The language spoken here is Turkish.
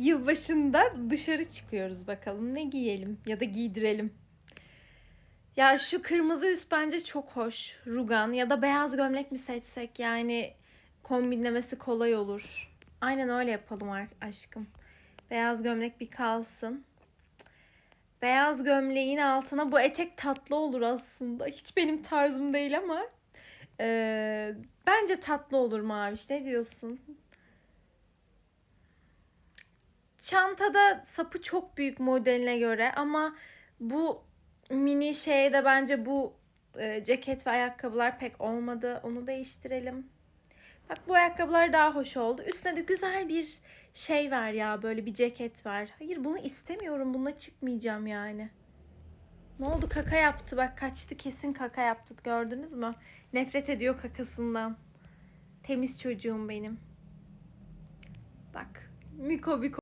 Yılbaşında dışarı çıkıyoruz bakalım. Ne giyelim ya da giydirelim. Ya şu kırmızı üst bence çok hoş. Rugan ya da beyaz gömlek mi seçsek yani kombinlemesi kolay olur. Aynen öyle yapalım aşkım. Beyaz gömlek bir kalsın. Beyaz gömleğin altına bu etek tatlı olur aslında. Hiç benim tarzım değil ama eee, bence tatlı olur Maviş. Ne diyorsun? Çantada sapı çok büyük modeline göre ama bu mini şeyde bence bu e, ceket ve ayakkabılar pek olmadı. Onu değiştirelim. Bak bu ayakkabılar daha hoş oldu. Üstüne de güzel bir şey var ya böyle bir ceket var. Hayır bunu istemiyorum. Bununla çıkmayacağım yani. Ne oldu kaka yaptı bak kaçtı kesin kaka yaptı gördünüz mü? Nefret ediyor kakasından. Temiz çocuğum benim. Bak Miko Biko